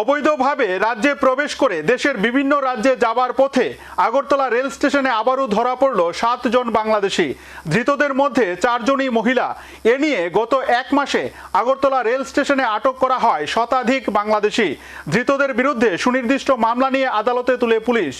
অবৈধভাবে রাজ্যে প্রবেশ করে দেশের বিভিন্ন রাজ্যে যাবার পথে আগরতলা রেল স্টেশনে আবারও ধরা পড়ল সাতজন বাংলাদেশি। ধৃতদের মধ্যে চারজনই মহিলা। এ নিয়ে গত এক মাসে আগরতলা রেল স্টেশনে আটক করা হয় শতাধিক বাংলাদেশি। ধৃতদের বিরুদ্ধে সুনির্দিষ্ট মামলা নিয়ে আদালতে তুলে পুলিশ।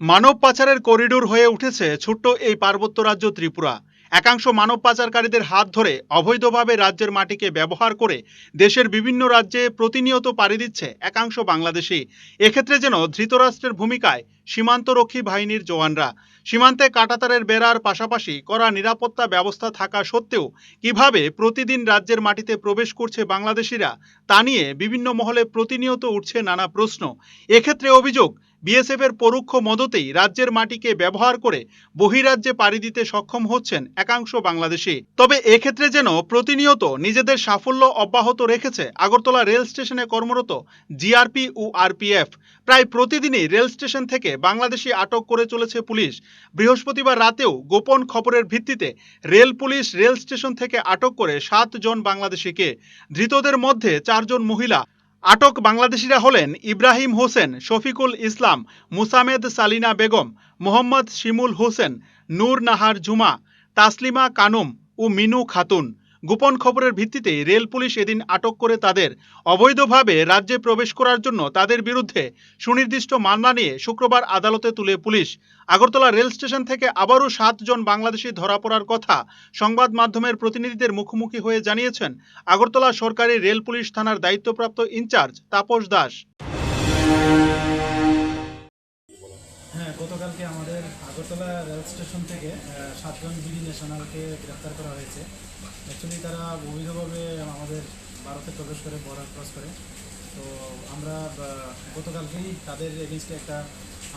মানব পাচারের করিডোর হয়ে উঠেছে ছোট্ট এই পার্বত্য রাজ্য ত্রিপুরা। একাংশ মানব পাচারকারীদের হাত ধরে অবৈধভাবে রাজ্যের মাটিকে ব্যবহার করে দেশের বিভিন্ন রাজ্যে প্রতিনিয়ত পাড়ি দিচ্ছে একাংশ বাংলাদেশি। এক্ষেত্রে যেন ধৃতরাষ্ট্রের ভূমিকায় সীমান্তরক্ষী বাহিনীর জওয়ানরা। সীমান্তে কাটাতারের বেড়ার পাশাপাশি করা নিরাপত্তা ব্যবস্থা থাকা সত্ত্বেও কীভাবে প্রতিদিন রাজ্যের মাটিতে প্রবেশ করছে বাংলাদেশিরা তা নিয়ে বিভিন্ন মহলে প্রতিনিয়ত উঠছে নানা প্রশ্ন। এক্ষেত্রে অভিযোগ বিএসএফ এর পরোক্ষ মদতেই রাজ্যের মাটিকে ব্যবহার করে বহিরাজ্যে পাড়ি দিতে সক্ষম হচ্ছেন একাংশ বাংলাদেশি। তবে এক্ষেত্রে যেন প্রতিনিয়ত নিজেদের সাফল্য অব্যাহত রেখেছে আগরতলা রেল স্টেশনে কর্মরত জিআরপি ও আরপিএফ প্রায় প্রতিদিনই রেল স্টেশন থেকে বাংলাদেশি আটক করে চলেছে পুলিশ। বৃহস্পতিবার রাতেও গোপন খবরের ভিত্তিতে রেল পুলিশ রেল স্টেশন থেকে আটক করে সাত জন বাংলাদেশিকে। ধৃতদের মধ্যে চারজন মহিলা আটক বাংলাদেশিরা হলেন ইব্রাহিম হোসেন, শফিকুল ইসলাম, মুসামেদ সালিনা বেগম, মোহাম্মদ শিমুল হোসেন, নূর নাহার জুমা, তাসলিমা কানুম ও মিনু খাতুন। গোপন খবরের ভিত্তিতে রেল পুলিশ এদিন আটক করে তাদের অবৈধভাবে রাজ্যে প্রবেশ করার জন্য তাদের বিরুদ্ধে সুনির্দিষ্ট মামলা নিয়ে শুক্রবার আদালতে তুলে পুলিশ। আগরতলা রেল স্টেশন থেকে আবারও সাতজন বাংলাদেশি ধরা পড়ার কথা সংবাদ মাধ্যমের প্রতিনিধিদের মুখোমুখি হয়ে জানিয়েছেন আগরতলা সরকারি রেল পুলিশ থানার দায়িত্বপ্রাপ্ত ইনচার্জ তাপস দাস। হ্যাঁ গতকালকে আমাদের আগরতলা রেল স্টেশন থেকে সাতজন বিডি ন্যাশনালকে গ্রেপ্তার করা হয়েছে। অ্যাকচুয়ালি তারা অবৈধভাবে আমাদের ভারতে প্রবেশ করে বর্ডার ক্রস করে। তো আমরা গতকালকেই তাদের এগেনস্টে একটা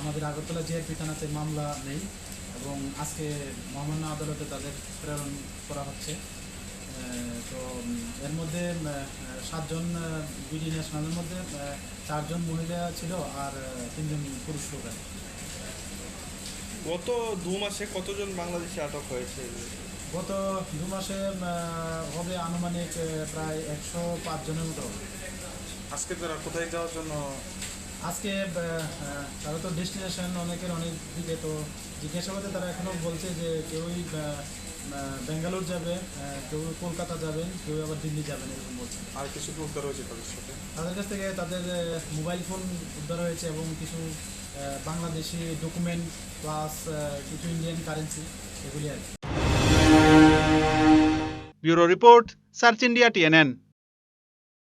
আমাদের আগরতলা জিআরপি থানাতে মামলা নেই এবং আজকে মহামান্য আদালতে তাদের প্রেরণ করা হচ্ছে। তো এর মধ্যে সাতজন বিডি ন্যাশনালের মধ্যে চারজন মহিলা ছিল আর তিনজন পুরুষ লোক। গত দু মাসে কতজন বাংলাদেশি আটক হয়েছে? গত দু মাসে হবে আনুমানিক প্রায় একশো পাঁচ জনের মতো আজকে তারা কোথায় যাওয়ার জন্য? আজকে তারা তো ডেস্টিনেশন অনেকের অনেক দিকে তো জিজ্ঞাসাবাদে তারা এখনও বলছে যে কেউই আহ, যাবে কেউ কলকাতা যাবেন কেউ আবার দিল্লি যাবেন এরকম বলছে। আর কিছু উদ্ধার হয়েছে তাদের সাথে? তাদের কাছ থেকে তাদের মোবাইল ফোন উদ্ধার হয়েছে এবং কিছু বাংলাদেশি ডকুমেন্ট প্লাস কিছু ইন্ডিয়ান কারেন্সি এগুলি আর bureau report search India TNN.